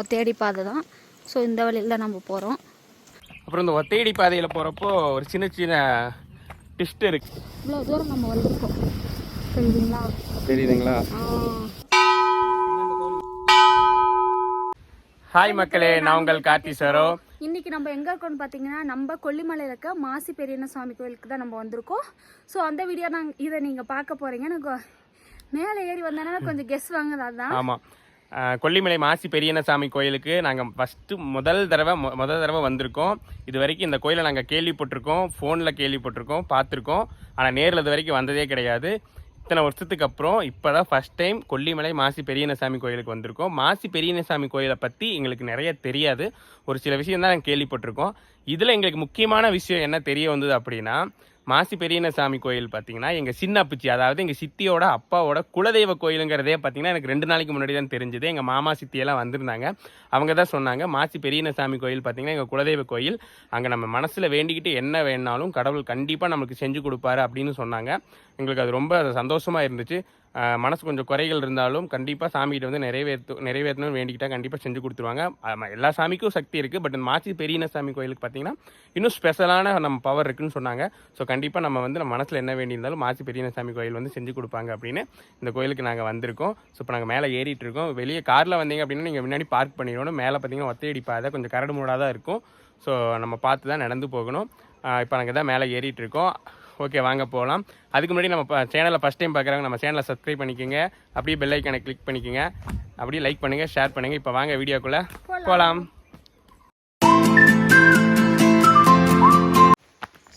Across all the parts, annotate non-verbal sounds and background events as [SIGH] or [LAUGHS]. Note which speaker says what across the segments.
Speaker 1: ஒத்தையடி பாதை தான். ஸோ இந்த வழியில் நம்ம போகிறோம்
Speaker 2: அப்புறம் இந்த ஒத்தையடி பாதையில் போகிறப்போ ஒரு சின்ன சின்ன டிஸ்ட் இருக்கு.
Speaker 1: இவ்வளோ தூரம் நம்ம வந்திருக்கோம். தெரியுதுங்களா?
Speaker 2: தெரியுதுங்களா? ஹாய் மக்களே நான் உங்கள் கார்த்தி சரோ.
Speaker 1: இன்னைக்கு நம்ம எங்க இருக்கோம்னு பார்த்தீங்கன்னா நம்ம கொல்லிமலையில் இருக்க மாசி பெரியண்ண சாமி கோயிலுக்கு தான் நம்ம வந்திருக்கோம். ஸோ அந்த வீடியோ நாங்கள் இதை நீங்கள் பார்க்க போறீங்க எனக்கு மேலே ஏறி வந்தேன்னா கொஞ்சம் கெஸ் வாங்குது அதான்.
Speaker 2: ஆமாம் கொல்லிமலை மாசி பெரியனசாமி கோயிலுக்கு நாங்கள் ஃபஸ்ட்டு முதல் தடவை மொ- முதல் தடவை வந்திருக்கோம். இது வரைக்கும் இந்த கோயிலை நாங்கள் கேள்விப்பட்டிருக்கோம் ஃபோனில் கேள்விப்பட்டிருக்கோம் பார்த்துருக்கோம். ஆனால் நேரில் இது வரைக்கும் வந்ததே கிடையாது. இத்தனை வருஷத்துக்கு அப்புறம் இப்போ தான் ஃபஸ்ட் டைம் கொல்லிமலை மாசி பெரியனசாமி கோயிலுக்கு வந்திருக்கோம். மாசி பெரியனசாமி கோயிலை பற்றி எங்களுக்கு நிறைய தெரியாது. ஒரு சில விஷயம் தான் நாங்கள் கேள்விப்பட்டிருக்கோம். இதில் எங்களுக்கு முக்கியமான விஷயம் என்ன தெரிய வந்தது அப்படின்னா மாசி பெரியனசாமி கோயில் பார்த்தீங்கன்னா எங்கள் சின்ன பிச்சி அதாவது எங்கள் சித்தியோட அப்பாவோட குலதெய்வ கோயிலுங்கிறதே பார்த்தீங்கன்னா எனக்கு ரெண்டு நாளைக்கு முன்னாடி தான் தெரிஞ்சது. எங்கள் மாமா சித்தியெல்லாம் வந்திருந்தாங்க. அவங்க தான் சொன்னாங்க மாசி பெரியனசாமி கோயில் பார்த்தீங்கன்னா எங்கள் குலதெய்வ கோயில். அங்கே நம்ம மனசில் வேண்டிக்கிட்டு என்ன வேணாலும் கடவுள் கண்டிப்பாக நம்மளுக்கு செஞ்சு கொடுப்பாரு அப்படின்னு சொன்னாங்க. எங்களுக்கு அது ரொம்ப சந்தோஷமாக இருந்துச்சு. மனசு கொஞ்சம் குறைகள் இருந்தாலும் கண்டிப்பாக சாமிகிட்ட வந்து நிறைவேற்று நிறைவேற்றணும்னு வேண்டிக்கிட்டால் கண்டிப்பாக செஞ்சு கொடுத்துருவாங்க. ஆமா, எல்லா சாமிக்கும் சக்தி இருக்குது பட் இந்த மாசி பெரியன சாமி கோயிலுக்கு பார்த்தீங்கன்னா இன்னும் ஸ்பெஷலான நம்ம பவர் இருக்குதுன்னு சொன்னாங்க. ஸோ கண்டிப்பாக நம்ம வந்து நம்ம மனசில் என்ன வேண்டியிருந்தாலும் மாசி பெரியன சாமி கோயில் வந்து செஞ்சு கொடுப்பாங்க அப்படின்னு இந்த கோயிலுக்கு நாங்கள் வந்திருக்கோம். ஸோ இப்போ நாங்கள் மேலே ஏறிட்டு இருக்கோம். வெளியே காரில் வந்தீங்க அப்படின்னா நீங்கள் முன்னாடி பார்க் பண்ணிடணும். மேலே பார்த்தீங்கன்னா ஒத்தையடி பாதை கொஞ்சம் கரடு மூடாக தான் இருக்கும். ஸோ நம்ம பார்த்து தான் நடந்து போகணும். இப்போ நாங்கள் தான் மேலே ஏறிட்டு இருக்கோம். ஓகே வாங்க போகலாம் அதுக்கு முன்னாடி நம்ம சேனலை ஃபஸ்ட் டைம் பார்க்குறவங்க நம்ம சேனலை சப்ஸ்கிரைப் பண்ணிக்கோங்க. அப்படியே பெல் ஐக்கனை கிளிக் பண்ணிக்கோங்க. அப்படியே லைக் பண்ணுங்கள் ஷேர் பண்ணுங்கள் இப்போ வாங்க வீடியோக்குள்ளே போகலாம்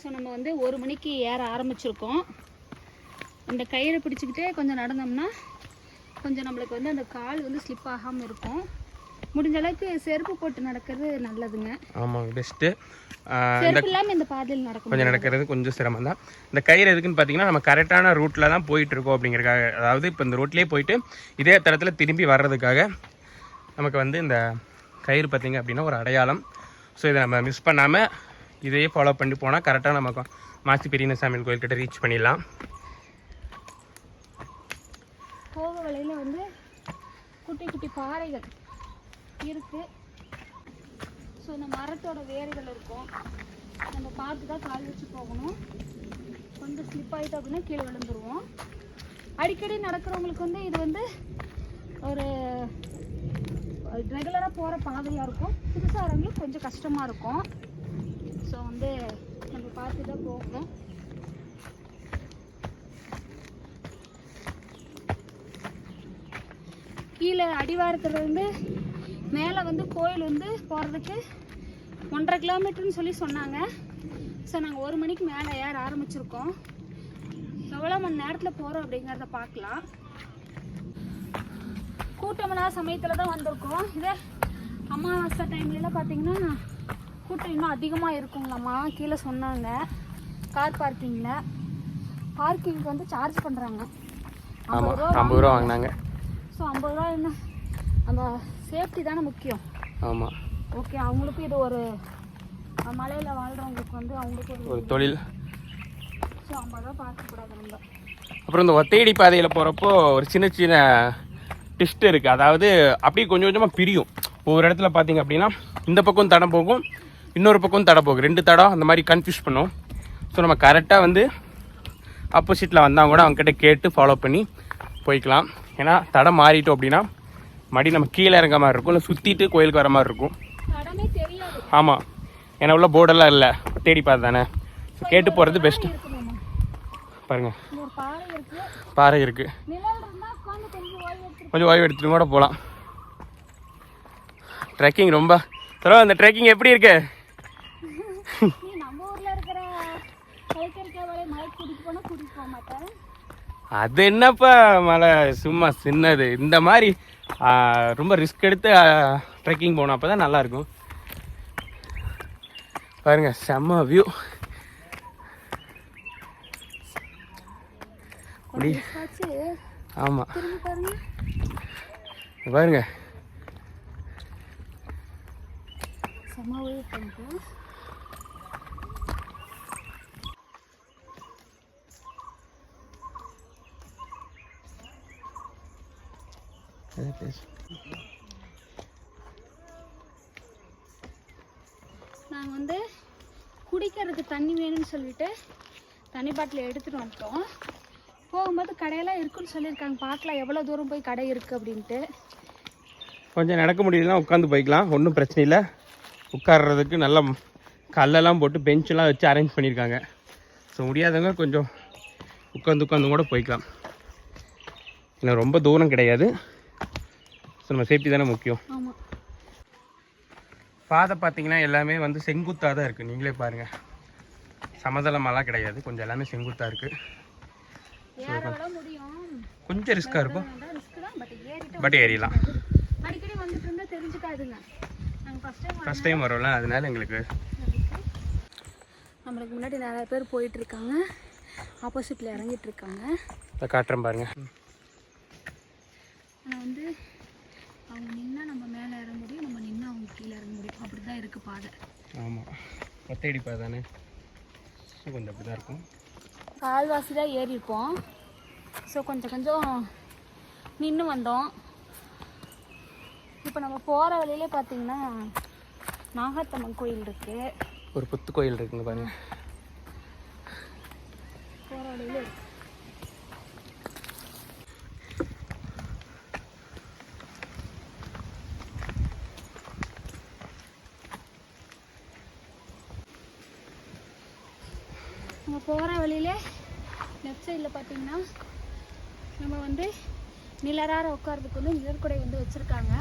Speaker 1: ஸோ நம்ம வந்து ஒரு மணிக்கு ஏற ஆரம்பிச்சிருக்கோம். இந்த கயிறை பிடிச்சிக்கிட்டே கொஞ்சம் நடந்தோம்னா கொஞ்சம் நம்மளுக்கு வந்து அந்த கால் வந்து ஸ்லிப் ஆகாமல் இருக்கும். முடிஞ்ச அளவுக்கு செருப்பு போட்டு நடக்கிறது நல்லதுங்க.
Speaker 2: ஆமாம் பெஸ்ட்டு கொஞ்சம் நடக்கிறது கொஞ்சம் சிரமம் தான். இந்த கயிறு எதுக்குன்னு பார்த்தீங்கன்னா நம்ம கரெக்டான ரூட்டில் தான் போயிட்டு இருக்கோம் அப்படிங்கிறக்காக அதாவது இப்போ இந்த ரோட்லேயே போயிட்டு இதே தரத்தில் திரும்பி வர்றதுக்காக நமக்கு வந்து இந்த கயிறு பார்த்தீங்க அப்படின்னா ஒரு அடையாளம். ஸோ இதை நம்ம மிஸ் பண்ணாமல் இதையே ஃபாலோ பண்ணி போனால் கரெக்டாக நமக்கு மாசி பெரியசாமி கோயில்கிட்ட ரீச் பண்ணிடலாம்.
Speaker 1: போக வழியில் வந்து குட்டி குட்டி பாறைகள் இருக்கு. ஸோ இந்த மரத்தோட வேர்கள் இருக்கும். நம்ம பார்த்து தான் கால் வச்சு போகணும். கொஞ்சம் ஸ்லிப் ஆகிட்டோம் அப்படின்னா கீழே விழுந்துருவோம். அடிக்கடி நடக்கிறவங்களுக்கு வந்து இது வந்து ஒரு ரெகுலராக போகிற பாதையாக இருக்கும். புதுசாக வரவங்களுக்கு கொஞ்சம் கஷ்டமாக இருக்கும். ஸோ வந்து நம்ம பார்த்து தான் போகணும். கீழே அடிவாரத்துல இருந்து மேலே வந்து கோயில் வந்து போகிறதுக்கு ஒன்றரை கிலோமீட்டர்னு சொல்லி சொன்னாங்க. ஸோ நாங்கள் ஒரு மணிக்கு மேலே ஏற ஆரம்பிச்சிருக்கோம். எவ்வளோ மணி நேரத்தில் போகிறோம் அப்படிங்கிறத பார்க்கலாம். கூட்டமெல்லாம் சமயத்தில் தான் வந்திருக்கோம். இதே அமாவாசை டைம்லலாம் பார்த்தீங்கன்னா கூட்டம் இன்னும் அதிகமாக இருக்குங்களாம்மா கீழே சொன்னாங்க. கார் பார்க்கிங்கில் பார்க்கிங்க்கு வந்து சார்ஜ் பண்ணுறாங்க
Speaker 2: ஐம்பது ரூபா வாங்கினாங்க.
Speaker 1: ஸோ ஐம்பது ரூபா என்ன? அந்த சேஃப்டி தானே முக்கியம்.
Speaker 2: ஆமாம்
Speaker 1: ஓகே அவங்களுக்கும் இது ஒரு மலையில் வாழ்கிறவங்களுக்கு வந்து அவங்களுக்கு ஒரு
Speaker 2: தொழில்.
Speaker 1: ஸோ ஐம்பது ரூபா பார்க்கக்கூடாது ரொம்ப.
Speaker 2: அப்புறம் இந்த ஒத்தையடி பாதையில் போகிறப்போ ஒரு சின்ன சின்ன டிஸ்ட் இருக்குது அதாவது அப்படியே கொஞ்சம் கொஞ்சமாக பிரியும். ஒவ்வொரு இடத்துல பார்த்தீங்க அப்படின்னா இந்த பக்கம் தடம் போகும் இன்னொரு பக்கம் தடம் போகும். ரெண்டு தடம் அந்த மாதிரி கன்ஃபியூஸ் பண்ணும். ஸோ நம்ம கரெக்டாக வந்து ஆப்போசிட்டில் வந்தால் கூட அவங்ககிட்ட கேட்டு ஃபாலோ பண்ணி போய்க்கலாம். ஏன்னா தடம் மாறிட்டோம் அப்படின்னா மடி நம்ம கீழே இறங்க மாதிரி இருக்கும் இல்லை சுற்றிட்டு கோயிலுக்கு வர மாதிரி இருக்கும். ஆமாம் ஏன்னா உள்ள போர்டெல்லாம் இல்லை. தேடி பார்த்து தானே. கேட்டு போகிறது பெஸ்ட்டு பாருங்கள்
Speaker 1: பாறை இருக்கு.
Speaker 2: பாறை இருக்குது
Speaker 1: கொஞ்சம் ஓய்வு எடுத்துட்டு
Speaker 2: கூட போகலாம் ட்ரெக்கிங் ரொம்ப. தரோ அந்த ட்ரெக்கிங் எப்படி இருக்கு? அது என்னப்பா மலை? சும்மா சின்னது. இந்த மாதிரி ரொம்ப ரிஸ்க் எடுத்து ட்ரெக்கிங் போகணும் அப்போ தான் நல்லாயிருக்கும். பாருங்க செம்ம வியூ அப்படி. ஆமாம்
Speaker 1: பாருங்க.
Speaker 2: பேசு
Speaker 1: செம்ம ஓய்வு பண்ணிட்டு நாங்கள் வந்து குடிக்கிறதுக்கு தண்ணி வேணும்னு சொல்லிட்டு தண்ணி பாட்டில் எடுத்துகிட்டு வந்துட்டோம். போகும்போது கடையெல்லாம் இருக்குன்னு சொல்லியிருக்காங்க. பார்க்கலாம் எவ்வளோ தூரம் போய் கடை இருக்குது அப்படின்ட்டு.
Speaker 2: கொஞ்சம் நடக்க முடியலனா உட்காந்து போய்க்கலாம். ஒன்றும் பிரச்சனை இல்லை. உட்கார்றதுக்கு நல்ல கல்லெல்லாம் போட்டு பெஞ்செல்லாம் வச்சு அரேஞ்ச் பண்ணியிருக்காங்க. ஸோ முடியாதவங்க கொஞ்சம் உட்காந்து உட்காந்து கூட போய்க்கலாம். இல்லை ரொம்ப தூரம் கிடையாது. ஸோ நம்ம சேஃப்டி தானே முக்கியம்.
Speaker 1: ஆமாம்
Speaker 2: பாதை பார்த்தீங்கன்னா எல்லாமே வந்து செங்குத்தாக தான் இருக்குது நீங்களே பாருங்கள் சமதளமெல்லாம் கிடையாது. கொஞ்சம் எல்லாமே செங்குத்தாக இருக்குது
Speaker 1: ஏற
Speaker 2: கொஞ்சம் ரிஸ்க்காக இருக்கும்.
Speaker 1: பட்
Speaker 2: ஏறிடலாம்.
Speaker 1: ஃபஸ்ட் டைம்
Speaker 2: வரோம்ல அதனால எங்களுக்கு
Speaker 1: நம்மளுக்கு முன்னாடி நிறைய பேர் போயிட்டு இருக்காங்க ஆப்போசிட்டில் இறங்கிட்டு இருக்காங்க
Speaker 2: இதை காட்டுறேன் பாருங்கள்
Speaker 1: ஆனால் வந்து அவங்க நின்னா நம்ம மேலே இறங்க முடியும் நம்ம நின்னா அவங்க கீழே இறங்க முடியும் அப்படி தான் இருக்குது பாதை.
Speaker 2: ஆமாம் தானே? ஸோ கொஞ்சம் அப்படி தான் இருக்கும்.
Speaker 1: கால்வாசி தான் ஏறி இருப்போம் ஸோ கொஞ்சம் கொஞ்சம் நின்று வந்தோம். இப்போ நம்ம போகிற வழியிலே பார்த்தீங்கன்னா நாகத்தம்மன் கோயில் இருக்குது
Speaker 2: ஒரு புத்து கோயில் இருக்குங்க பாருங்க.
Speaker 1: போகிற வழியில இருக்கு நம்ம போகிற வழியில லெஃப்ட் சைடில் பார்த்தீங்கன்னா நம்ம வந்து நிழலார உட்கார்றதுக்கு வந்து நிழற்குடை வந்து வச்சுருக்காங்க.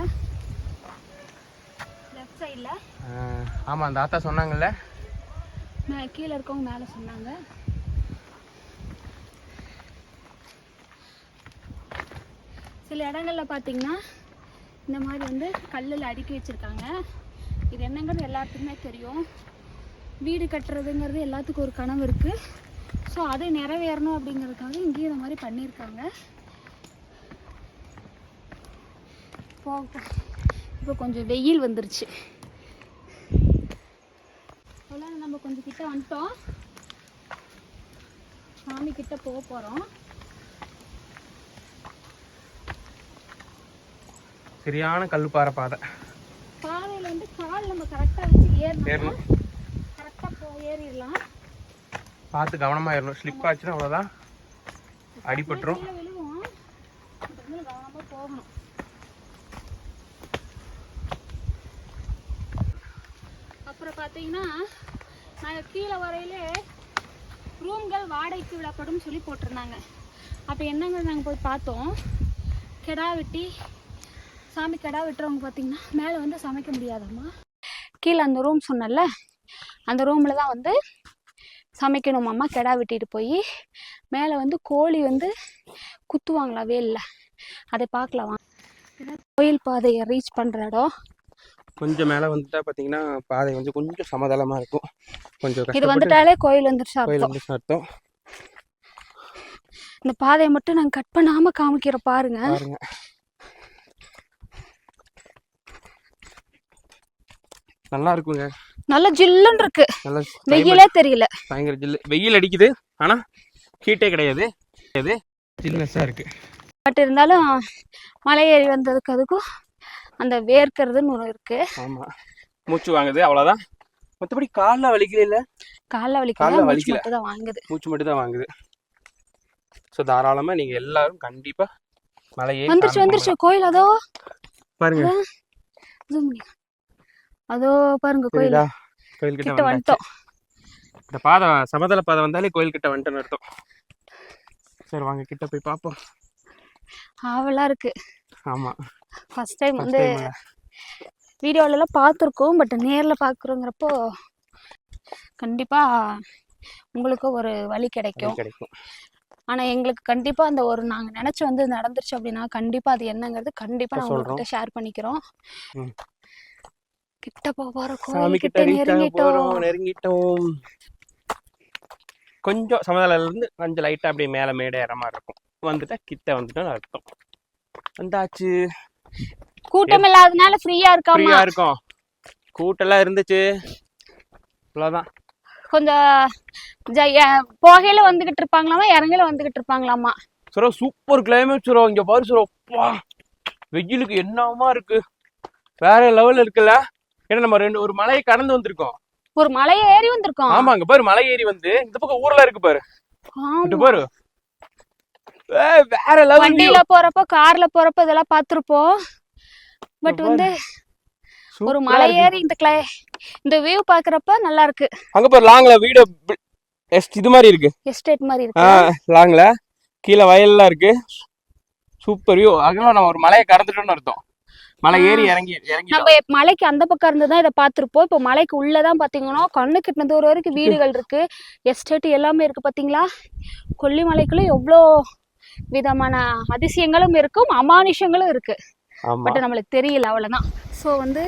Speaker 1: லெஃப்ட் சைடில்
Speaker 2: ஆமாம் அந்த ஆத்தா சொன்னாங்கல்ல?
Speaker 1: மே கீழே இருக்கவங்க மேலே சொன்னாங்க. சில இடங்கள்ல பார்த்தீங்கன்னா இந்த மாதிரி வந்து கல்லில் அடுக்கி வச்சுருக்காங்க. இது என்னங்கிறது எல்லாத்துக்குமே தெரியும். வீடு கட்டுறதுங்கிறது எல்லாத்துக்கும் ஒரு கனவு இருக்குது ஸோ அது நிறைவேறணும் அப்படிங்கிறதுக்காக இங்கேயும் இந்த மாதிரி பண்ணியிருக்காங்க. போ இப்போ கொஞ்சம் வெயில் வந்துருச்சு. அவ்வளோ நம்ம கொஞ்சம் கிட்ட வந்துட்டோம். சாமி கிட்ட போக போகிறோம்
Speaker 2: சரியான கல்லுப்பாறை பாதை.
Speaker 1: பாதையில் வந்து கால் நம்ம கரெக்டாக வச்சு ஏறணும்.
Speaker 2: ஏறணும்.
Speaker 1: கரெக்டாக போ ஏறிடலாம்.
Speaker 2: பார்த்து கவனமாக இருக்கணும் ஸ்லிப் ஆச்சுன்னா அவ்வளோதான் அடிபட்டுரும்.
Speaker 1: அப்புறம் பார்த்தீங்கன்னா நாங்கள் கீழே வரையிலே ரூம்கள் வாடகைக்கு விடப்படும் சொல்லி போட்டிருந்தாங்க. அப்போ என்னங்க நாங்கள் போய் பார்த்தோம்? கெடா வெட்டி சாமி கெடா வெட்டுறவங்க பார்த்தீங்கன்னா மேலே வந்து சமைக்க முடியாதம்மா. கீழே அந்த ரூம் சொன்னல அந்த ரூமில் தான் வந்து சமைக்கணுமாம்மா கெடா வெட்டிட்டு போய் மேலே வந்து கோழி வந்து குத்துவாங்களா வேலில். அதை பார்க்கலாம் கோயில் பாதையை ரீச் பண்ணுற இடம்.
Speaker 2: கொஞ்சம் மேலே வந்துட்டா பார்த்தீங்கன்னா பாதை வந்து கொஞ்சம் சமதளமாக இருக்கும். கொஞ்சம்
Speaker 1: இது வந்துட்டாலே கோயில் வந்துருச்சு
Speaker 2: கோயில்
Speaker 1: அர்த்தம்
Speaker 2: வந்து அர்த்தம்.
Speaker 1: இந்த பாதையை மட்டும் நாங்கள் கட் பண்ணாமல் காமிக்கிறோம் பாருங்க.
Speaker 2: பாருங்க. நல்லா இருக்குங்க.
Speaker 1: நல்ல ஜில்லுன்னு இருக்கு.
Speaker 2: நல்லா
Speaker 1: வெயிலே தெரியல.
Speaker 2: பயங்கர ஜில்லு. வெயில் அடிக்குது. ஆனால் ஹீட்டே கிடையாது. கிடையாது. இருக்கு.
Speaker 1: பட் இருந்தாலும் மலை ஏறி வந்ததுக்கு அதுக்கும் அந்த வேர்க்கிறதுன்னு ஒன்று இருக்கு.
Speaker 2: ஆமாம் மூச்சு வாங்குது அவ்வளோதான் மற்றபடி காலில் வலிக்கல இல்லை?
Speaker 1: காலைல
Speaker 2: கால்ல
Speaker 1: வலிக்கல மூச்சு
Speaker 2: வலிக்கல.
Speaker 1: தான் வாங்குது.
Speaker 2: மூச்சு மட்டும் தான் வாங்குது. ஸோ தாராளமாக நீங்கள் எல்லாரும் கண்டிப்பாக மலையே
Speaker 1: வந்துருச்சு வந்துருச்சு. கோயில் அதோ?
Speaker 2: பாருங்க.
Speaker 1: அதோ பாருங்க கோயில்.
Speaker 2: கோயில் கிட்ட
Speaker 1: வந்துட்டோம்.
Speaker 2: இந்த பாதை சமதள பாதை வந்தாலே கோயில் கிட்ட வந்துட்டோன்னு அர்த்தம். சரி வாங்க கிட்ட போய் பார்ப்போம்
Speaker 1: ஆவலா இருக்கு.
Speaker 2: ஆமாம்
Speaker 1: ஃபர்ஸ்ட் டைம் வந்து வீடியோலலாம் பார்த்துருக்கோம் பட் நேரில் பார்க்குறோங்கிறப்போ கண்டிப்பாக உங்களுக்கு ஒரு வழி கிடைக்கும். ஆனால் எங்களுக்கு கண்டிப்பாக அந்த ஒரு நாங்கள் நினச்சி வந்து நடந்துருச்சு அப்படின்னா கண்டிப்பாக அது என்னங்கிறது கண்டிப்பாக நான்
Speaker 2: சொல்றோம்.
Speaker 1: உங்ககிட்ட ஷேர் பண்ணிக்கிறோம். கிட்ட போகிற
Speaker 2: சாமி கிட்ட போறோம்
Speaker 1: நெருங்கிட்டோம்.
Speaker 2: நெருங்கிட்டோம் கொஞ்சம் சமதளத்துல இருந்து கொஞ்சம் லைட்டா அப்படியே மேல மேடை ஏற மாதிரி இருக்கும். வந்துட்டா கிட்ட வந்துட்டோம்னு அர்த்தம். வந்தாச்சு.
Speaker 1: கூட்டம் இல்லாதனால ஃப்ரீயாக இருக்காமா?
Speaker 2: ஃப்ரீயா இருக்கும். கூட்டெல்லாம் இருந்துச்சு. அவ்வளோதான்
Speaker 1: கொஞ்சம் போகையில வந்துகிட்டு இருப்பாங்களாமா? இறங்கையில வந்துகிட்டு இருப்பாங்களாமா?
Speaker 2: சுரோ சூப்பர் கிளைமேட் சுரோ. இங்க பாரு சுரோ. அப்பா வெயிலுக்கு என்னமா இருக்கு? வேற லெவல்ல இருக்குல்ல? ஏன்னா நம்ம ரெண்டு ஒரு மலையை கடந்து வந்திருக்கோம்.
Speaker 1: ஒரு மலையை ஏறி வந்திருக்கோம்.
Speaker 2: ஆமா அங்க பாரு மலை ஏறி வந்து இந்த பக்கம் ஊர்ல இருக்கு பாரு. பாரு. வேற லெவல்
Speaker 1: வண்டியில போறப்ப கார்ல போறப்ப இதெல்லாம் பாத்திருப்போம் பட் வந்து ஒரு மலை ஏறி இந்த கிளை இந்த வியூ பாக்குறப்ப நல்லா இருக்கு.
Speaker 2: அங்க பாரு லாங்ல வீடு எஸ்ட் இது மாதிரி இருக்கு.
Speaker 1: எஸ்டேட் மாதிரி இருக்கு.
Speaker 2: லாங்ல கீழே வயல்லாம் இருக்கு. சூப்பர் வியூ அதெல்லாம் நம்ம ஒரு மலையை கடந்துட்டோம்னு அர்த்தம். மலை ஏறி இறங்கி இறங்கி
Speaker 1: நம்ம மலைக்கு அந்த பக்கம் இருந்து தான் இதை பார்த்திருப்போம். இப்போ மலைக்கு உள்ளதான் பாத்தீங்கன்னா கண்ணு கிட்ட தூரம் வரைக்கும் வீடுகள் இருக்கு. எஸ்டேட் எல்லாமே இருக்கு பாத்தீங்களா கொல்லிமலைக்குள்ள எவ்வளோ விதமான அதிசயங்களும் இருக்கும் அமானுஷங்களும் இருக்கு. பட் நம்மளுக்கு தெரியல அவ்வளோதான் ஸோ வந்து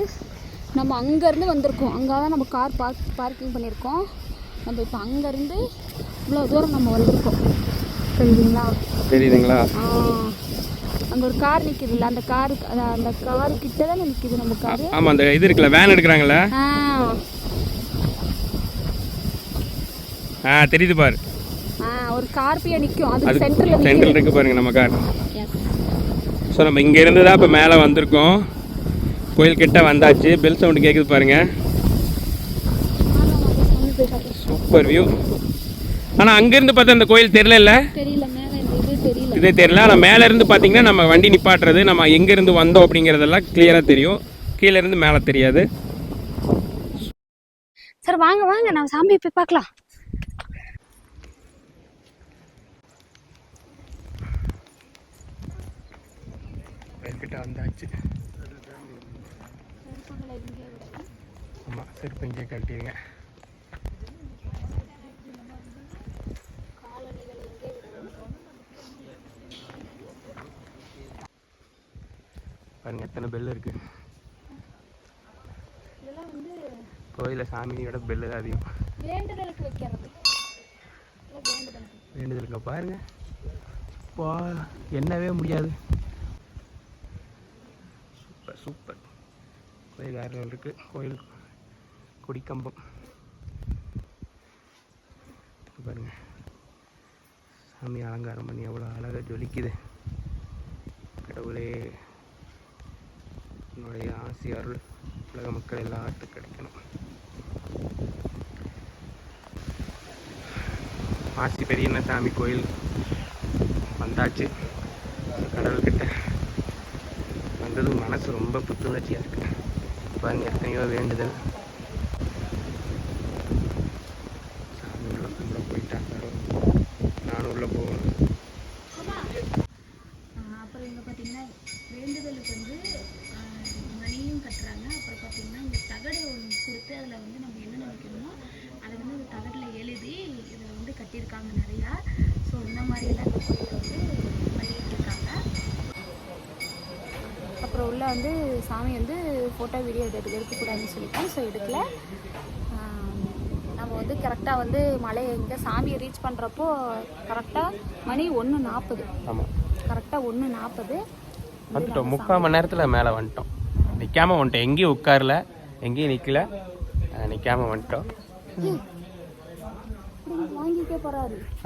Speaker 1: நம்ம அங்கேருந்து வந்திருக்கோம். அங்கே தான் நம்ம கார் பார்க் பார்க்கிங் பண்ணியிருக்கோம். நம்ம இப்போ அங்கேருந்து இவ்வளோ தூரம் நம்ம வந்திருக்கோம். தெரியுதுங்களா?
Speaker 2: தெரியுதுங்களா?
Speaker 1: அங்கே ஒரு கார் நிற்கிதுல்ல அந்த காரு அந்த காரு கிட்ட தானே நிற்கிது நம்ம காரு
Speaker 2: ஆமா அந்த இது இருக்குல்ல வேன் எடுக்கிறாங்கல்ல?
Speaker 1: ஆ.
Speaker 2: தெரியுது பாரு.
Speaker 1: ஒரு கார்பியா நிற்கும்
Speaker 2: அது
Speaker 1: சென்டரில்
Speaker 2: சென்ட்ரல் இருக்கு பாருங்க நம்ம கார் ஸோ நம்ம இங்க இருந்து தான் இப்போ மேலே வந்திருக்கோம். கோயில் கிட்ட வந்தாச்சு. பெல் சவுண்டு கேட்குது பாருங்க. சூப்பர் வியூ ஆனால் அங்கேருந்து பார்த்தா அந்த கோயில் தெரியல.
Speaker 1: இது தெரியல.
Speaker 2: ஆனால் மேலே இருந்து பார்த்தீங்கன்னா நம்ம வண்டி நிப்பாட்டுறது நம்ம எங்கேருந்து வந்தோம் அப்படிங்கிறதெல்லாம் கிளியராக தெரியும். கீழே இருந்து மேலே தெரியாது.
Speaker 1: சரி வாங்க வாங்க. நம்ம சாமியை போய் பார்க்கலாம்.
Speaker 2: கிட்ட வந்தாச்சு. ஆமாம் செருப்பு இங்கே கட்டிடுங்க பாருங்க எத்தனை பெல் இருக்கு. கோயிலில் சாமியோட பெல்லு தான் அதிகம்.
Speaker 1: வேண்டுதலுக்கு வைக்கிறது. வேண்டுதலுக்கு.
Speaker 2: பாருங்க. பா என்னவே முடியாது. Super super. கோயில் வேறு இருக்கு. கோயில் கொடிக்கம்பம். பாருங்க. சாமி அலங்காரம் பண்ணி எவ்வளோ அழகாக ஜொலிக்குது. கடவுளே. உன்னுடைய ஆசி அருள் உலக மக்கள் எல்லாத்துக்கும் கிடைக்கணும். ஆசி பெரியண்ண சாமி கோயில் வந்தாச்சு. கடவுள்கிட்ட வந்ததும் மனசு ரொம்ப புத்துணர்ச்சியாக இருக்கு. பாருங்க எத்தனையோ வேண்டுதல் சாமி உள்ள உள்ள போயிட்டாங்க நானும் உள்ள போகணும்
Speaker 1: ஆஹ் அப்புறம் இங்கே பார்த்தீங்கன்னா வேண்டுதலுக்கு வந்து ஆஹ் மணியும் கட்டுறாங்க அப்புறம் பார்த்தீங்கன்னா இந்த தகடை கொடுத்து அதில் வந்து நம்ம என்ன நினைக்கணுமோ அதை வந்து இந்த தகடில் எழுதி இதில் வந்து கட்டியிருக்காங்க நிறையா. ஸோ இந்த கோயிலில் வந்து பண்ணிட்டு இருக்காங்க அப்புறம் உள்ள வந்து சாமி வந்து ஃபோட்டோ வீடியோ எடுத்து எடுக்கக்கூடாதுன்னு சொல்லிட்டோம் ஸோ எடுக்கல. நம்ம வந்து கரெக்டாக வந்து மலை எங்கே சாமியை ரீச் பண்ணுறப்போ கரெக்டாக மணி ஒன்று நாற்பது
Speaker 2: ஆமாம்
Speaker 1: கரெக்டாக ஒன்று நாற்பது
Speaker 2: வந்துட்டோம். முக்கால் மணி நேரத்தில் மேலே வந்துட்டோம். நிற்காம வந்துட்டோம். எங்கேயும் உட்காரல. எங்கேயும் நிற்கல நிற்காம வந்துட்டோம்.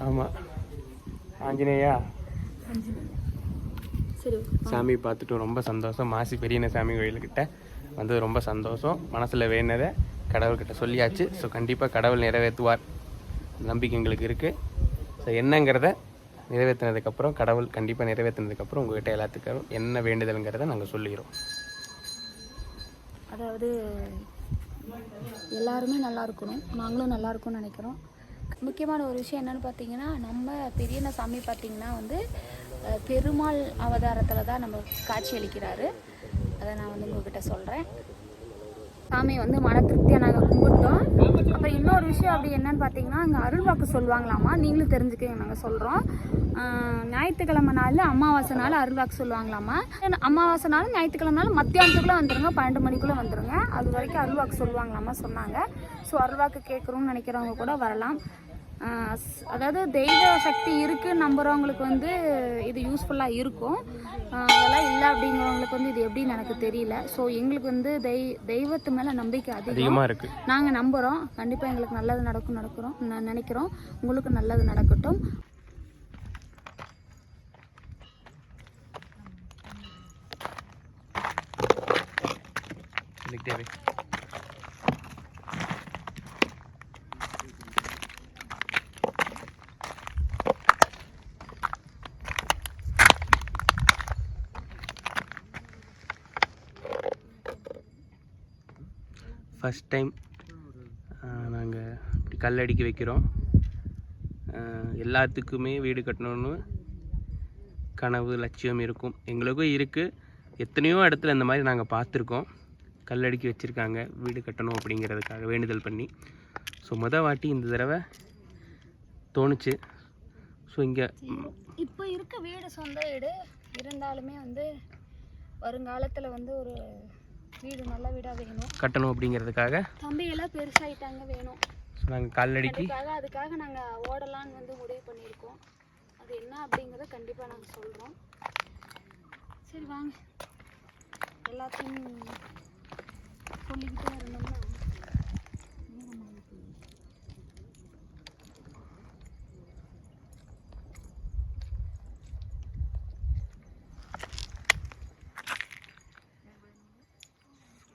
Speaker 2: ஆமாம் ஆஞ்சநேயா? சாமி பார்த்துட்டு ரொம்ப சந்தோஷம். மாசி பெரியண்ண சாமி கோயிலுக்கிட்ட வந்தது ரொம்ப சந்தோஷம். மனசில் வேணதை கடவுள்கிட்ட சொல்லியாச்சு. ஸோ கண்டிப்பாக கடவுள் நிறைவேற்றுவார். நம்பிக்கை எங்களுக்கு இருக்குது ஸோ என்னங்கிறத நிறைவேற்றினதுக்கப்புறம் கடவுள் கண்டிப்பாக நிறைவேற்றினதுக்கப்புறம் உங்ககிட்ட எல்லாத்துக்கும் என்ன வேண்டுதல்ங்கிறத நாங்கள் சொல்லிக்கிறோம்
Speaker 1: அதாவது எல்லாருமே நல்லா இருக்கணும். நாங்களும் நல்லா இருக்கணும்னு நினைக்கிறோம். முக்கியமான ஒரு விஷயம் என்னன்னு பார்த்தீங்கன்னா நம்ம பெரியண்ண சாமி பார்த்தீங்கன்னா வந்து பெருமாள் அவதாரத்தில் தான் நம்ம காட்சி அளிக்கிறாரு. அதை நான் வந்து உங்ககிட்ட சொல்கிறேன் சாமி வந்து மன திருப்தியாக நாங்கள் கும்பிட்டோம். அப்புறம் இன்னொரு விஷயம் அப்படி என்னன்னு பார்த்தீங்கன்னா அங்கே அருள்வாக்கு சொல்லுவாங்களாமா? நீங்களும் தெரிஞ்சுக்க நாங்கள் சொல்கிறோம் ஞாயிற்றுக்கிழமை நாள் அமாவாசை நாள் அருள்வாக்கு சொல்லுவாங்களாமா அமாவாசை நாள் ஞாயிற்றுக்கிழமை நாள் மத்தியானத்துக்குள்ளே வந்துருங்க பன்னெண்டு மணிக்குள்ளே வந்துருங்க. அது வரைக்கும் அருள்வாக்கு சொல்லுவாங்களாமா சொன்னாங்க. ஸோ அருள்வாக்கு கேட்குறோம்னு நினைக்கிறவங்க கூட வரலாம். அதாவது தெய்வ சக்தி இருக்குன்னு நம்புறவங்களுக்கு வந்து இது யூஸ்ஃபுல்லாக இருக்கும். அதெல்லாம் இல்லை அப்படிங்கிறவங்களுக்கு வந்து இது எப்படின்னு எனக்கு தெரியல. ஸோ எங்களுக்கு வந்து தெய் தெய்வத்து மேலே நம்பிக்கை அதிகம்.
Speaker 2: அதிகமாக இருக்குது
Speaker 1: நாங்கள் நம்புகிறோம் கண்டிப்பாக எங்களுக்கு நல்லது நடக்கும் நடக்கிறோம். நான் நினைக்கிறோம். உங்களுக்கு நல்லது நடக்கட்டும்.
Speaker 2: Dilik dia ஃபஸ்ட் டைம் நாங்கள் இப்படி கல் அடிக்க வைக்கிறோம். எல்லாத்துக்குமே வீடு கட்டணும்னு கனவு லட்சியம் இருக்கும். எங்களுக்கும் இருக்குது எத்தனையோ இடத்துல இந்த மாதிரி நாங்கள் பார்த்துருக்கோம். கல்லடிக்கி வச்சுருக்காங்க. வீடு கட்டணும் அப்படிங்கிறதுக்காக வேண்டுதல் பண்ணி. ஸோ முத வாட்டி இந்த தடவை தோணுச்சு. ஸோ இங்கே
Speaker 1: இப்போ இருக்க வீடு சொந்த வீடு. இருந்தாலுமே வந்து வருங்காலத்தில் வந்து ஒரு வீடு நல்ல வீடாக வேணும்.
Speaker 2: கட்டணும் அப்படிங்கிறதுக்காக
Speaker 1: தம்பியெல்லாம் பெருசாயிட்டாங்க வேணும்.
Speaker 2: ஸோ நாங்கள் கல்லடிக்கி
Speaker 1: அதுக்காக அதுக்காக நாங்கள் ஓடலான்னு வந்து முடிவு பண்ணியிருக்கோம். அது என்ன அப்படிங்கிறத கண்டிப்பாக நாங்கள் சொல்கிறோம் சரி வாங்க. எல்லாத்தையும் சொல்லிக்கிட்டே இருந்தோம்னா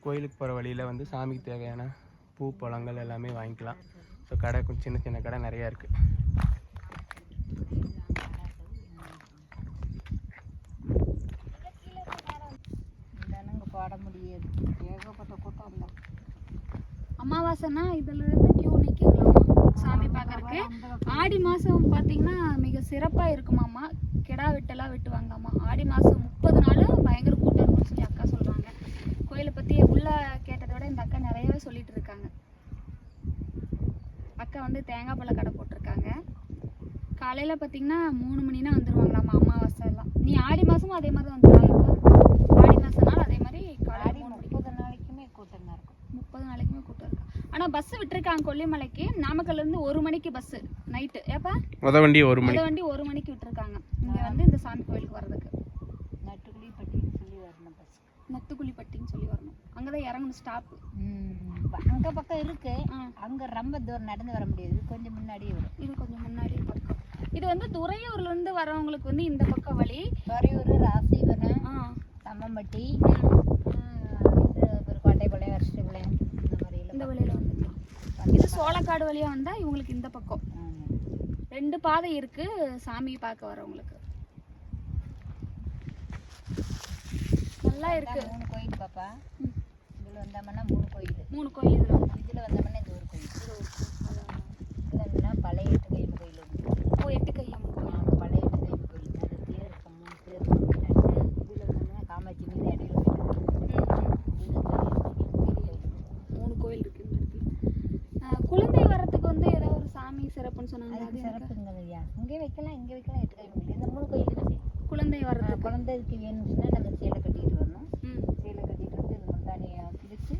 Speaker 2: கோயிலுக்கு போகிற வழியில் வந்து சாமிக்கு தேவையான பூ பழங்கள் எல்லாமே வாங்கிக்கலாம். ஸோ கடை கொஞ்சம் சின்ன சின்ன கடை நிறையா இருக்குது
Speaker 3: போட முடியாது. ஏகப்பட்ட கூட்டம் இல்லை
Speaker 1: அமாவாசைனா இதுல இருந்து கியூ நிற்கிங்களாமா சாமி பார்க்கறக்கு ஆடி மாதம் பார்த்தீங்கன்னா மிக சிறப்பாக இருக்குமாம்மா. கிடா வெட்டெல்லாம் வெட்டுவாங்கம்மா ஆடி மாதம் முப்பது நாள் பயங்கர கூட்டம் இருக்கும்னு சொல்லி அக்கா சொல்கிறாங்க கோயிலை பற்றி உள்ள கேட்டதை விட இந்த அக்கா நிறையவே சொல்லிட்டு இருக்காங்க. அக்கா வந்து தேங்காய் பழ கடை போட்டிருக்காங்க. காலையில் பார்த்தீங்கன்னா மூணு மணினா வந்துருவாங்களாம்மா அமாவாசை எல்லாம். நீ ஆடி மாதமும் அதே மாதிரி தான் வந்துடுவாங்க ஆடி மாதம்னால அதே மாதிரி காலையில்
Speaker 3: ஆடி
Speaker 1: மூணு மணிக்கு
Speaker 3: முப்பது நாளைக்குமே கூட்டம் தான் இருக்கும்
Speaker 1: முப்பது நாளைக்குமே கூட்டம் இருக்கு விட்டுருக்காங்க கொல்லிமலைக்கு. நாமக்கல்ல இருந்து ஒரு மணிக்கு பஸ் நைட்டு ஏப்பா?
Speaker 2: முத வண்டி ஒரு மணி.
Speaker 1: முத வண்டி ஒரு மணிக்கு விட்டுருக்காங்க. இங்க வந்து இந்த சாமி கோயிலுக்கு வர்றதுக்கு.
Speaker 3: நட்டுக்குழி பட்டின்னு சொல்லி வரணும் பஸ்
Speaker 1: நத்துக்குழிப்பட்டின்னு சொல்லி வரணும். அங்கதான் இறங்கணும் ஸ்டாப்
Speaker 3: அங்க பக்கம் இருக்கு. அங்க ரொம்ப தூரம் நடந்து வர முடியாது. கொஞ்சம் முன்னாடியே வரும்.
Speaker 1: இது கொஞ்சம் முன்னாடி பக்கம். இது வந்து துறையூர்ல இருந்து வரவங்களுக்கு வந்து இந்த பக்கம் வழி.
Speaker 3: துறையூர் ராசிபுரம்.
Speaker 1: ஆ,
Speaker 3: இது ஒரு கோட்டைப்பாளையம் வருஷப்பாளையம் இந்த மாதிரி
Speaker 1: இந்த வழியில வந்துக்கலாம் இது சோளக்காடு வழியா வந்தா இவங்களுக்கு இந்த பக்கம். ரெண்டு பாதை இருக்கு சாமி பார்க்க வரவங்களுக்கு. நல்லா இருக்கு.
Speaker 3: மூணு கோயில் பாப்பா. இதுல வந்தோம்னா மூணு கோயில்
Speaker 1: இதுல வந்தா.
Speaker 3: இதுல வந்தோம்னா இந்த ஒரு கோயில்
Speaker 1: இது ஒரு அதான்.
Speaker 3: இதுல இருந்துன்னா பழைய எட்டுக்கையம்மன் கோயில் இருக்கு
Speaker 1: ஓ எட்டு கையம்மன் கோயில்
Speaker 3: ஆமா, பழைய எட்டுக்கையம்மன் கோயில் அது தேர் இருக்கும் மூணு தேர் இருக்கும் பின்னாடி. இதுல வந்தோம்னா காமாட்சி மீது அடியில்
Speaker 1: மூணு கோயில் இருக்கு இந்த இடத்துல ஆஹ் குழந்தை வரத்துக்கு வந்து ஏதோ ஒரு சாமி சிறப்புன்னு சொன்னாங்க அது
Speaker 3: அதுக்கு
Speaker 1: எனக்கு
Speaker 3: சிறப்புங்க ஐயா இங்கே வைக்கலாம் இங்கே வைக்கலாம் எட்டுக்கையம்மன் கோயில் இந்த மூணு கோயில் இருக்கு
Speaker 1: குழந்தை வரத்துக்கு
Speaker 3: குழந்தைக்கு வேணும்னா நம்ம சேலை கட்டிட்டு வரணும்
Speaker 1: ம்
Speaker 3: சேலை கட்டிட்டு வந்து இந்த முந்தானியை பிடிச்சி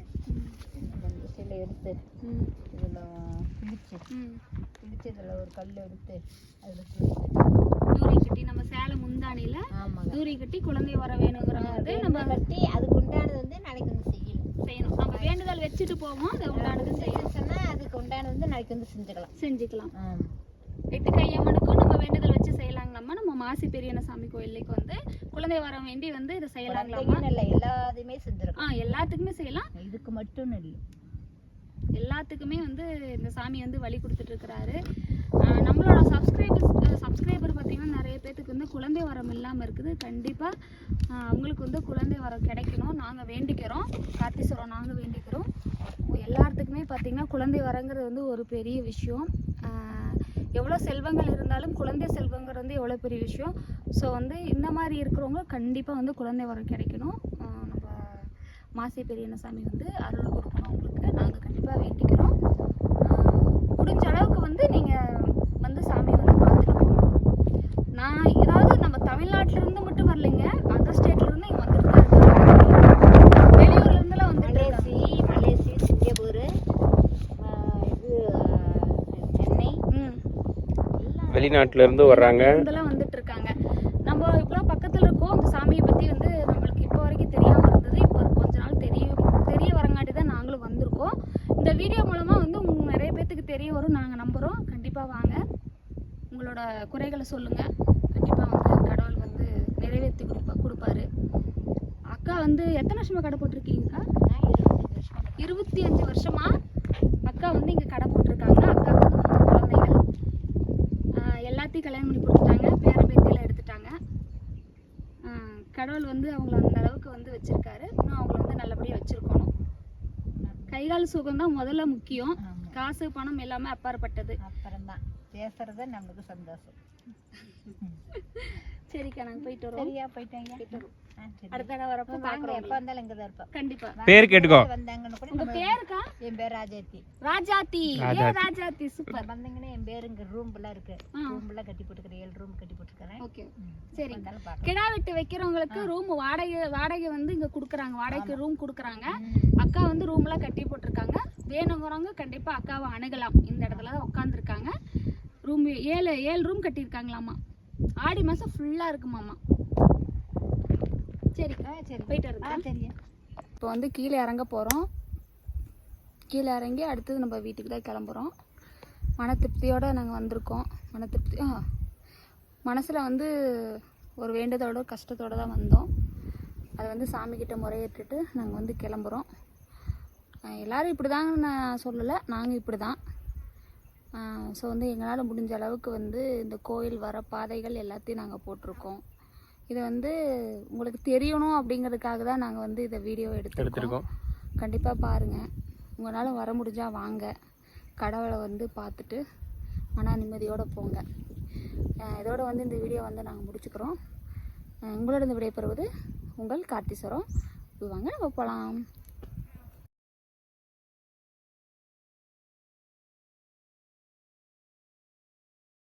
Speaker 3: இந்த சேலை எடுத்து
Speaker 1: ம்
Speaker 3: இதில் பிடிச்சி
Speaker 1: ம்
Speaker 3: பிடிச்சி இதில் ஒரு கல் எடுத்து அதில்
Speaker 1: கட்டி நம்ம சேலை முந்தானியில தூரி கட்டி குழந்தை வர வேணுங்கிறவங்க வந்து நம்ம
Speaker 3: கட்டி அதுக்கு உண்டானது வந்து நாளைக்கு வந்து செய்யணும்.
Speaker 1: செய்யணும். நம்ம வேண்டுதல் வச்சுட்டு போவோம் அதை உண்டானது செய்யணும்.
Speaker 3: சொன்னால் அதுக்கு உண்டானது வந்து நாளைக்கு வந்து செஞ்சுக்கலாம்.
Speaker 1: செஞ்சுக்கலாம். எட்டு கையம்மனுக்கும் நம்ம வேண்டுதல் வச்சு செய்யலாங்களாமா நம்ம மாசி பெரியண்ண சாமி கோயிலுக்கு வந்து குழந்தை வர வேண்டி வந்து இதை செய்யலாங்களாமா
Speaker 3: இல்லை எல்லாத்தையுமே செஞ்சிருக்கலாம்
Speaker 1: ஆ எல்லாத்துக்குமே செய்யலாம்.
Speaker 3: இதுக்கு மட்டும் இல்லை.
Speaker 1: எல்லாத்துக்குமே வந்து இந்த சாமி வந்து வழி கொடுத்துட்டு இருக்கிறாரு நம்மளோட சப்ஸ்கிரைபர்ஸ் சப்ஸ்கிரைபர் பார்த்தீங்கன்னா நிறைய பேத்துக்கு வந்து குழந்தை வரம் இல்லாமல் இருக்குது. கண்டிப்பாக அவங்களுக்கு வந்து குழந்தை வரம் கிடைக்கணும். நாங்கள் வேண்டிக்கிறோம். கார்த்தீஸ்வரம் நாங்கள் வேண்டிக்கிறோம். எல்லாத்துக்குமே பார்த்தீங்கன்னா குழந்தை வரங்கிறது வந்து ஒரு பெரிய விஷயம். எவ்வளோ செல்வங்கள் இருந்தாலும் குழந்தை செல்வங்கிறது வந்து எவ்வளோ பெரிய விஷயம். ஸோ வந்து இந்த மாதிரி இருக்கிறவங்க கண்டிப்பாக வந்து குழந்தை வரம் கிடைக்கணும். நம்ம மாசி பெரியண்ணசாமி வந்து அருள் கொடுக்கணும் அவங்களுக்கு. கண்டிப்பாக வேண்டிக்கிறோம். முடிஞ்ச அளவுக்கு வந்து நீங்கள் வந்து சாமியை வந்து பார்த்துட்டு போகணும் நான் ஏதாவது நம்ம தமிழ்நாட்டுல இருந்து மட்டும் வரலைங்க அதர் ஸ்டேட்ல இருந்து இங்கே வந்துட்டு தான் இருக்காங்க. வெளியூர்ல இருந்துலாம் வந்துட்டு.
Speaker 3: மலேசி மலேசி சிங்கப்பூர் இது சென்னை.
Speaker 1: ம்.
Speaker 3: எல்லாம்
Speaker 2: வெளிநாட்டுல இருந்து வர்றாங்க
Speaker 1: இருந்தெல்லாம் வந்துட்டு இருக்காங்க நம்ம இவ்வளோ பக்கத்துல இருக்கோம் இந்த சாமியை பத்தி வந்து நம்மளுக்கு இப்போ வரைக்கும் தெரியாம இருந்தது இப்போ கொஞ்ச நாள் தெரிய தெரிய வரங்காட்டி தான் நாங்களும் வந்திருக்கோம் இந்த வீடியோ மூலமா வந்து உங்க நிறைய பேத்துக்கு தெரிய வரும் நாங்கள் நம்புகிறோம் கண்டிப்பாக வாங்க. உங்களோட குறைகளை சொல்லுங்கள் கண்டிப்பாக வந்து கடவுள் வந்து நிறைவேற்றி கொடுப்பா கொடுப்பாரு. அக்கா வந்து எத்தனை வருஷமாக கடை போட்டிருக்கீங்கக்கா இருபத்தி அஞ்சு வருஷமா? அக்கா வந்து இங்கே கடை போட்டிருக்காங்க. அக்காவுக்கு வந்து குழந்தைகள். எல்லாத்தையும் கல்யாணம் பண்ணி கொடுத்துட்டாங்க. பேர எடுத்துட்டாங்க. கடவுள் வந்து அவங்கள அந்த அளவுக்கு வந்து வச்சுருக்காரு. இன்னும் அவங்கள வந்து நல்லபடியாக வச்சுருக்கணும். கை கால் சுகம் தான் முதல்ல முக்கியம். காசு பணம் எல்லாமே அப்பாற்பட்டது.
Speaker 3: அப்புறம்தான். பேசுறது நம்மளுக்கு சந்தோஷம். [LAUGHS]
Speaker 1: சரிக்கா நாங்க போயிட்டு வரோம்
Speaker 3: சரியா போயிட்டாங்க.
Speaker 1: அடுத்த தடவை வரப்போ
Speaker 3: வாங்க
Speaker 1: பார்க்குறோம்
Speaker 3: எப்போ வந்தாலும் இங்கே தான் இருப்போம்.
Speaker 1: கண்டிப்பா.
Speaker 2: பேர் கேட்டுக்கோ.
Speaker 3: வந்தாங்கன்னு கூட
Speaker 1: உங்க பேருக்கா?
Speaker 3: என் பேர் ராஜாத்தி.
Speaker 1: ராஜாத்தி. ஏ
Speaker 2: ராஜாத்தி.
Speaker 1: சூப்பர்.
Speaker 3: வந்தீங்கன்னா என் பேர் இங்கே ரூம்லாம் இருக்கு.
Speaker 1: ஆ.
Speaker 3: ரூம்லாம் கட்டி போட்டுக்கிறேன் ஏழு ரூம் கட்டி போட்டுக்கிறேன்.
Speaker 1: ஓகே. சரி. கிடா வெட்டு வைக்கிறவங்களுக்கு ரூம் வாடகை வாடகை வந்து இங்க குடுக்குறாங்க. வாடகைக்கு ரூம் குடுக்குறாங்க. அக்கா வந்து ரூம்லாம் கட்டி போட்டிருக்காங்க. வேணுங்கிறவங்க கண்டிப்பா அக்காவை அணுகலாம். இந்த இடத்துல தான் உட்காந்துருக்காங்க ரூம் ஏழு ஏழு ரூம் கட்டியிருக்காங்களாமா? ஆடி மாசம் ஃபுல்லா இருக்குமாமா சரி.
Speaker 3: சரி.
Speaker 1: போயிட்டு இருக்கேன்
Speaker 3: சரியா
Speaker 1: இப்போ வந்து கீழே இறங்க போகிறோம் கீழே இறங்கி அடுத்தது நம்ம வீட்டுக்கு தான் கிளம்புறோம். மன திருப்தியோடு நாங்கள் வந்திருக்கோம். மன திருப்தி மனசில் வந்து ஒரு வேண்டுதலோட ஒரு கஷ்டத்தோடு தான் வந்தோம். அதை வந்து சாமிக்கிட்ட முறையிட்டுட்டு நாங்கள் வந்து கிளம்புறோம். எல்லாரும் இப்படி தாங்க நான் சொல்லலை நாங்கள் இப்படி தான் ஸோ வந்து எங்களால் முடிஞ்ச அளவுக்கு வந்து இந்த கோயில் வர பாதைகள் எல்லாத்தையும் நாங்கள் போட்டிருக்கோம். இதை வந்து உங்களுக்கு தெரியணும் அப்படிங்கிறதுக்காக தான் நாங்கள் வந்து இதை வீடியோ எடுத்திருக்கோம். கண்டிப்பாக பாருங்கள் உங்களால் வர முடிஞ்சால் வாங்க. கடவுளை வந்து பார்த்துட்டு மன நிம்மதியோடு போங்க. இதோட வந்து இந்த வீடியோ வந்து நாங்கள் முடிச்சுக்கிறோம். உங்களோட இந்த விடைபெறுவது உங்கள் கார்த்தீஸ்வரம் வாங்க நம்ம போகலாம்